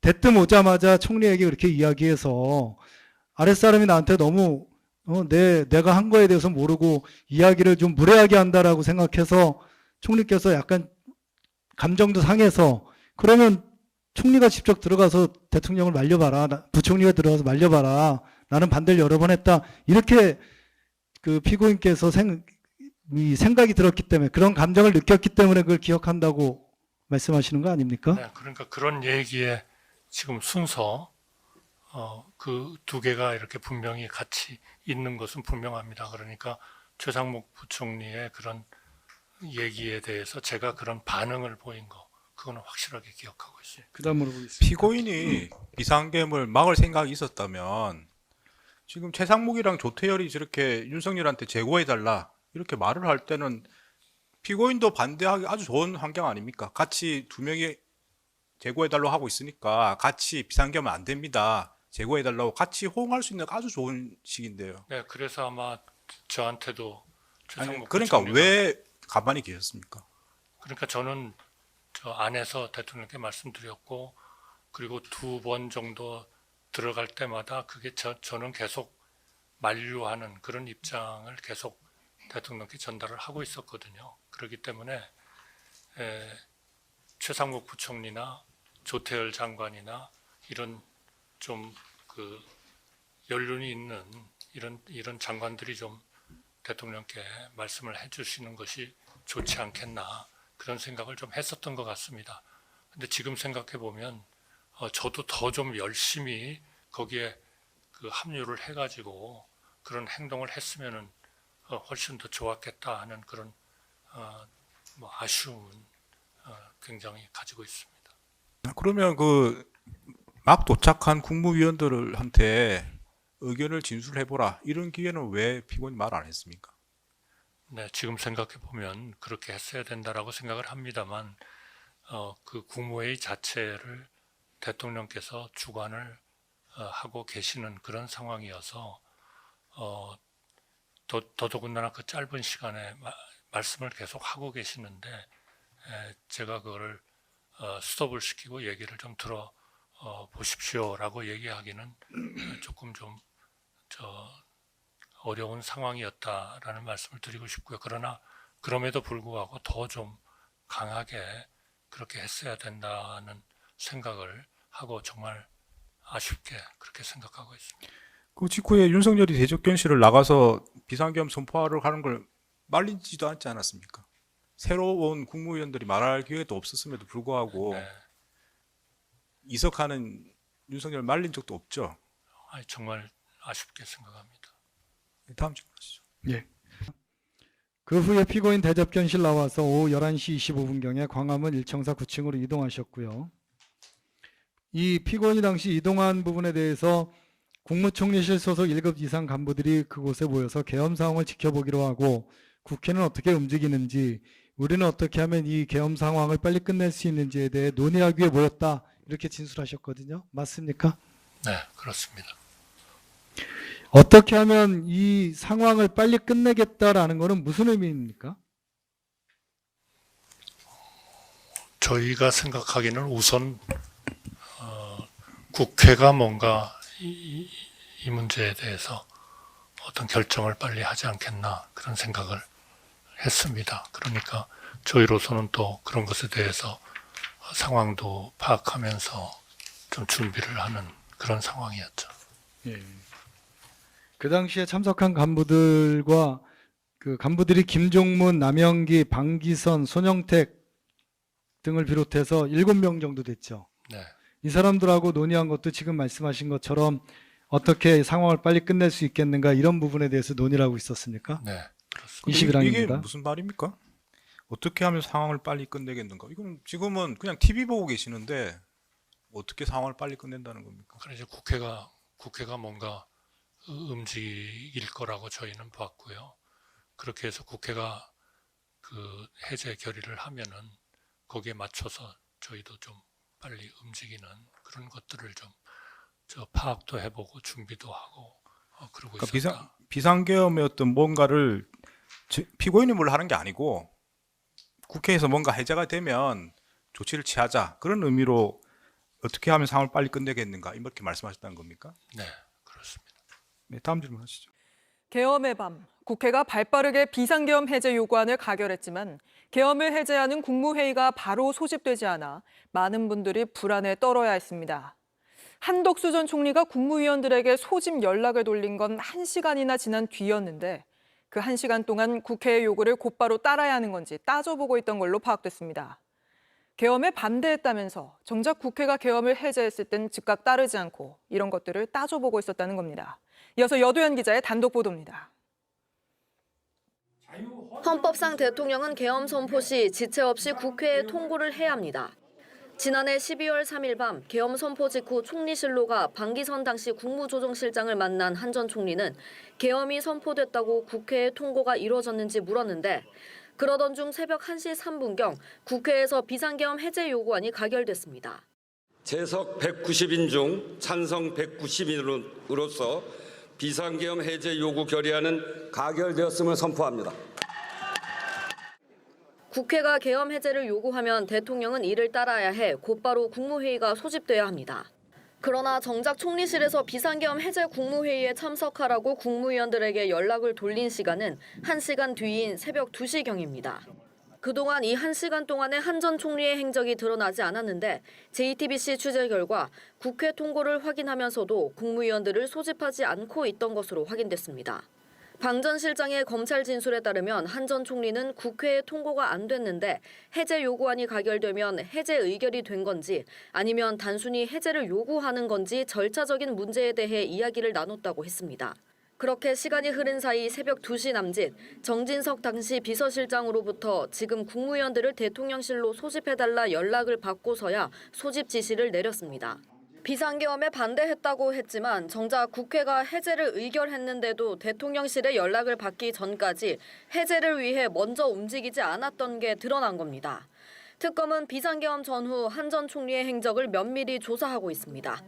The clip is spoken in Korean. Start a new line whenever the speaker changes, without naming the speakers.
대뜸 오자마자 총리에게 그렇게 이야기해서 아랫사람이 나한테 너무 어, 내, 내가 한 거에 대해서 모르고 이야기를 좀 무례하게 한다라고 생각해서 총리께서 약간 감정도 상해서 그러면 총리가 직접 들어가서 대통령을 말려봐라. 나- 부총리가 들어가서 말려봐라. 나는 반대를 여러 번 했다. 이렇게 그 피고인께서 생, 이 생각이 들었기 때문에 그런 감정을 느꼈기 때문에 그걸 기억한다고 말씀하시는 거 아닙니까?
네, 그러니까 그런 얘기에 지금 순서 어, 그 두 개가 이렇게 분명히 같이 있는 것은 분명합니다. 그러니까 최상목 부총리의 그런 얘기에 대해서 제가 그런 반응을 보인 거 그거는 확실하게 기억하고 있어요.
그다음 물어보겠습니다.
피고인이 비상계엄을 막을 생각이 있었다면 지금 최상목이랑 조태열이 저렇게 윤석열한테 제고해 달라 이렇게 말을 할 때는 피고인도 반대하기 아주 좋은 환경 아닙니까? 같이 두 명이 제고해달라고 하고 있으니까 같이 비상계엄은 안 됩니다. 제고해달라고 같이 호응할 수 있는 아주 좋은 시기인데요.
네, 그래서 아마 저한테도
아니, 그러니까 왜 가만히 계셨습니까?
그러니까 저는 저 안에서 대통령께 말씀드렸고 그리고 두 번 정도 들어갈 때마다 그게 저, 저는 계속 만류하는 그런 입장을 계속 대통령께 전달을 하고 있었거든요. 그렇기 때문에 에, 최상목 부총리나 조태열 장관이나 이런 좀 그 연륜이 있는 이런 이런 장관들이 좀 대통령께 말씀을 해주시는 것이 좋지 않겠나 그런 생각을 좀 했었던 것 같습니다. 근데 지금 생각해 보면 어, 저도 더 좀 열심히 거기에 그 합류를 해가지고 그런 행동을 했으면은 어, 훨씬 더 좋았겠다 하는 그런 어, 뭐 아쉬움은 어, 굉장히 가지고 있습니다.
그러면 그 막 도착한 국무위원들한테 의견을 진술해보라 이런 기회는 왜 피고인 말 안 했습니까?
네, 지금 생각해 보면 그렇게 했어야 된다라고 생각을 합니다만 어, 그 국무회의 자체를 대통령께서 주관을 어, 하고 계시는 그런 상황이어서 어, 더, 더더군다나 그 짧은 시간에 마- 말씀을 계속 하고 계시는데 에, 제가 그거를 어, 스톱을 시키고 얘기를 좀 들어 어, 보십시오라고 얘기하기는 조금 좀 저, 어려운 상황이었다라는 말씀을 드리고 싶고요. 그러나 그럼에도 불구하고 더 좀 강하게 그렇게 했어야 된다는 생각을 하고 정말 아쉽게 그렇게 생각하고 있습니다.
그 직후에 윤석열이 대적견실을 나가서 비상계엄 선포를 하는 걸 말리지도 않지 않았습니까? 새로운 국무위원들이 말할 기회도 없었음에도 불구하고
네.
이석하는 윤석열 말린 적도 없죠.
아니, 정말 아쉽게 생각합니다.
다음 질문 하시죠.
예. 그 후에 피고인 대접견실 나와서 오후 11시 25분경에 광화문 일청사 9층으로 이동하셨고요. 이 피고인이 당시 이동한 부분에 대해서 국무총리실 소속 1급 이상 간부들이 그곳에 모여서 계엄 상황을 지켜보기로 하고 국회는 어떻게 움직이는지 우리는 어떻게 하면 이 계엄 상황을 빨리 끝낼 수 있는지에 대해 논의하기 위해 모였다. 이렇게 진술하셨거든요. 맞습니까?
네, 그렇습니다.
어떻게 하면 이 상황을 빨리 끝내겠다라는 것은 무슨 의미입니까?
저희가 생각하기는 우선 어, 국회가 뭔가 이, 이- 이 문제에 대해서 어떤 결정을 빨리 하지 않겠나 그런 생각을 했습니다. 그러니까 저희로서는 또 그런 것에 대해서 상황도 파악하면서 좀 준비를 하는 그런 상황이었죠.
그 당시에 참석한 간부들과 그 간부들이 김종문, 남영기, 방기선, 손영택 등을 비롯해서 일곱 명 정도 됐죠.
네.
이 사람들하고 논의한 것도 지금 말씀하신 것처럼 어떻게 상황을 빨리 끝낼 수 있겠는가 이런 부분에 대해서 논의를 하고 있었습니까?
네, 그렇습니다.
이시
이게
그랑입니다.
무슨 말입니까? 어떻게 하면 상황을 빨리 끝내겠는가? 이건 지금은 그냥 TV 보고 계시는데 어떻게 상황을 빨리 끝낸다는 겁니까?
그래서 이제 국회가 국회가 뭔가 움직일 거라고 저희는 봤고요. 그렇게 해서 국회가 그 해제 결의를 하면은 거기에 맞춰서 저희도 좀 빨리 움직이는 그런 것들을 좀 저 파악도 해보고 준비도 하고 어, 그러고
그러니까
있었다.
비상 비상계엄의 어떤 뭔가를 제- 피고인이 뭘 하는 게 아니고 국회에서 뭔가 해제가 되면 조치를 취하자 그런 의미로 어떻게 하면 상을 빨리 끝내겠는가 이렇게 말씀하셨다는 겁니까?
네, 그렇습니다.
네, 다음 질문 하시죠.
계엄의 밤, 국회가 발빠르게 비상계엄 해제 요구안을 가결했지만 계엄을 해제하는 국무회의가 바로 소집되지 않아 많은 분들이 불안에 떨어야 했습니다. 한덕수 전 총리가 국무위원들에게 소집 연락을 돌린 건 1시간이나 지난 뒤였는데 그 1시간 동안 국회의 요구를 곧바로 따라야 하는 건지 따져보고 있던 걸로 파악됐습니다. 계엄에 반대했다면서 정작 국회가 계엄을 해제했을 땐 즉각 따르지 않고 이런 것들을 따져보고 있었다는 겁니다. 이어서 여도현 기자의 단독 보도입니다.
헌법상 대통령은 계엄 선포 시 지체 없이 국회에 통고를 해야 합니다. 지난해 12월 3일 밤 계엄 선포 직후 총리실로가 방기선 당시 국무조정실장을 만난 한 전 총리는 계엄이 선포됐다고 국회에 통고가 이루어졌는지 물었는데 그러던 중 새벽 1시 3분경 국회에서 비상계엄 해제 요구안이 가결됐습니다.
재석 190인 중 찬성 190인으로서 비상계엄 해제 요구 결의안은 가결되었음을 선포합니다.
국회가 계엄 해제를 요구하면 대통령은 이를 따라야 해 곧바로 국무회의가 소집돼야 합니다. 그러나 정작 총리실에서 비상계엄 해제 국무회의에 참석하라고 국무위원들에게 연락을 돌린 시간은 1시간 뒤인 새벽 2시경입니다. 그동안 이 1시간 동안의 한전 총리의 행적이 드러나지 않았는데 JTBC 취재 결과 국회 통고를 확인하면서도 국무위원들을 소집하지 않고 있던 것으로 확인됐습니다. 방 전 실장의 검찰 진술에 따르면 한 전 총리는 국회에 통고가 안 됐는데 해제 요구안이 가결되면 해제 의결이 된 건지 아니면 단순히 해제를 요구하는 건지 절차적인 문제에 대해 이야기를 나눴다고 했습니다. 그렇게 시간이 흐른 사이 새벽 2시 남짓 정진석 당시 비서실장으로부터 지금 국무위원들을 대통령실로 소집해달라 연락을 받고서야 소집 지시를 내렸습니다. 비상계엄에 반대했다고 했지만 정작 국회가 해제를 의결했는데도 대통령실에 연락을 받기 전까지 해제를 위해 먼저 움직이지 않았던 게 드러난 겁니다. 특검은 비상계엄 전후 한 전 총리의 행적을 면밀히 조사하고 있습니다.